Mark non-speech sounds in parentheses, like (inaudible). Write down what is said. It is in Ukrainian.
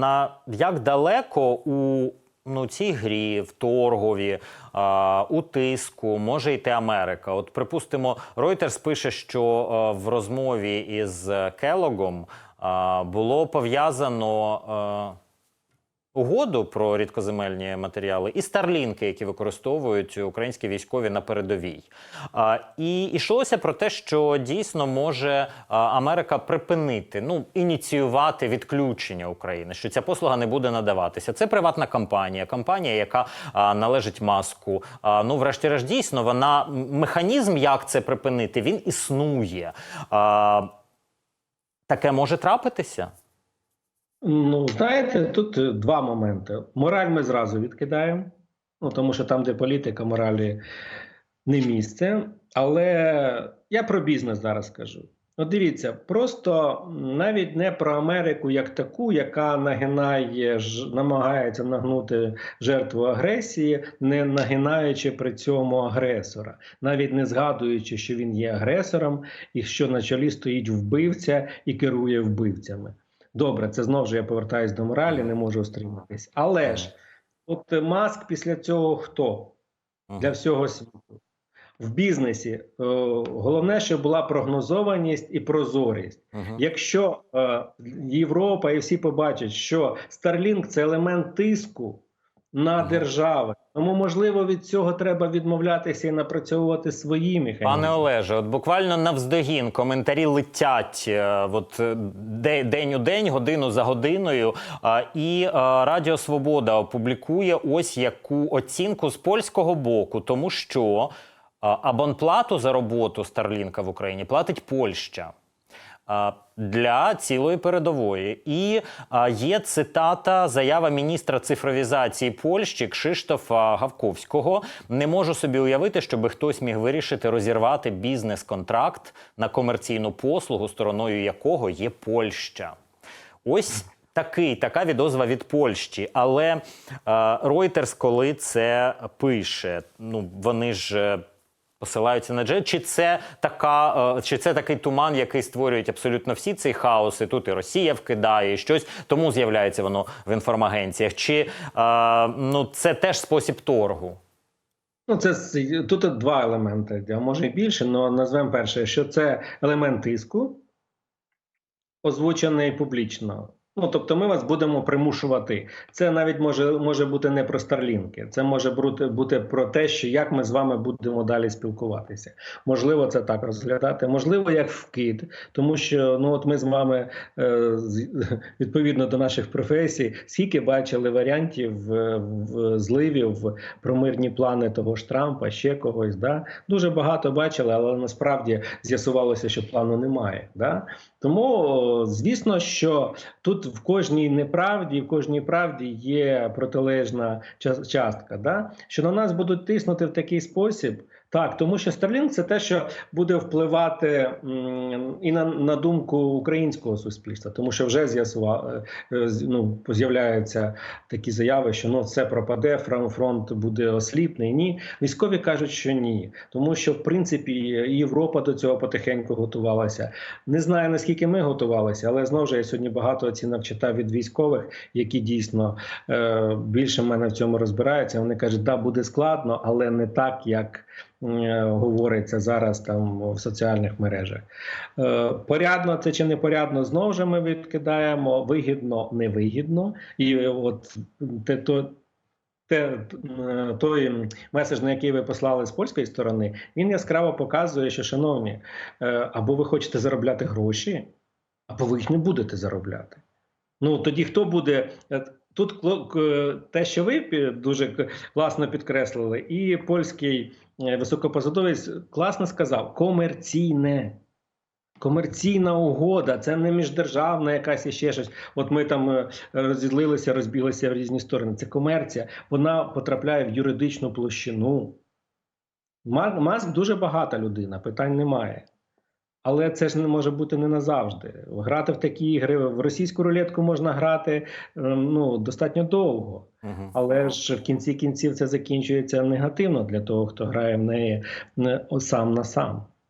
На як далеко у ну, цій грі, в торгові, а, у тиску може йти Америка? От, припустимо, Reuters пише, що а, в розмові із Келогом а, було пов'язано. Угоду про рідкоземельні матеріали і старлінки, які використовують українські військові на передовій. І йшлося про те, що дійсно може Америка припинити, ну ініціювати відключення України, що ця послуга не буде надаватися. Це приватна компанія, компанія, яка належить маску. Ну, врешті-решт, дійсно, вона механізм, як це припинити, він існує. Таке може трапитися. Ну, знаєте, тут е, два моменти. Мораль ми зразу відкидаємо, ну тому що там, де політика, моралі не місце. Але я про бізнес зараз скажу. От дивіться, просто навіть не про Америку як таку, яка нагинає, намагається нагнути жертву агресії, не нагинаючи при цьому агресора, навіть не згадуючи, що він є агресором і що на чолі стоїть вбивця і керує вбивцями. Добре, це знову ж я повертаюсь до моралі, не можу стриматись. Але ж, от е, маск після цього хто? Для всього світу. В бізнесі е, головне, щоб була прогнозованість і прозорість. Мгм. Якщо е, Європа і всі побачать, що Starlink – це елемент тиску на держави, тому можливо від цього треба відмовлятися і напрацьовувати свої механізми. Пане Олеже, от буквально навздогін коментарі летять е, от, е, де- день у день, годину за годиною. І е, Радіо Свобода опублікує ось яку оцінку з польського боку, тому що абонплату за роботу Старлінка в Україні платить Польща. Для цілої передової і є цитата заява міністра цифровізації Польщі Кшиштофа Гавковського. Не можу собі уявити, щоб хтось міг вирішити розірвати бізнес-контракт на комерційну послугу, стороною якого є Польща. Ось такий така відозва від Польщі. Але е, Reuters, коли це пише, ну вони ж. Посилаються на джет, чи це така, е, чи це такий туман, який створюють абсолютно всі цей хаос, і тут і Росія вкидає і щось, тому з'являється воно в інформагенціях. Чи е, ну це теж спосіб торгу? Ну, це тут два елементи, а може і більше, але назвемо перше, що це елемент тиску, озвучений публічно. Ну, тобто, ми вас будемо примушувати. Це навіть може, може бути не про старлінки, це може бути, про те, що як ми з вами будемо далі спілкуватися. Можливо, це так розглядати, можливо, як вкид, тому що ну от ми з вами е, (laughs) відповідно до наших професій, скільки бачили варіантів е, в зливів про мирні плани того ж Трампа, ще когось. Да? Дуже багато бачили, але насправді з'ясувалося, що плану немає. Да? Тому, звісно, що тут в кожній неправді, в кожній правді є протилежна частка, да? що на нас будуть тиснути в такий спосіб. Так, тому що Starlink – це те, що буде впливати і на, на думку українського суспільства, тому що вже з'ясував, е, ну, з'являються такі заяви, що ну це пропаде, фрон- фронт буде осліпний. Ні, військові кажуть, що ні, тому що в принципі Європа до цього потихеньку готувалася. Не знаю наскільки ми готувалися, але знову ж я сьогодні багато оцінок читав від військових, які дійсно е, більше мене в цьому розбираються. Вони кажуть, да, буде складно, але не так, як говориться зараз там в соціальних мережах. Е, порядно це чи непорядно, знову ж ми відкидаємо вигідно, невигідно. І е, от те, то, те, е, той меседж, на який ви послали з польської сторони, він яскраво показує, що, шановні, е, або ви хочете заробляти гроші, або ви їх не будете заробляти. Ну тоді хто буде. Тут те, що ви дуже класно підкреслили, і польський е, високопосадовець класно сказав: комерційне. Комерційна угода, це не міждержавна якась і ще щось. От ми там е, розділилися, розбіглися в різні сторони. Це комерція, вона потрапляє в юридичну площину. Маск дуже багата людина, питань немає. Але це ж не може бути не назавжди. Грати в такі ігри в російську рулетку можна грати е, ну, достатньо довго. Але ж в кінці кінців це закінчується негативно для того, хто грає в неї е, сам на сам.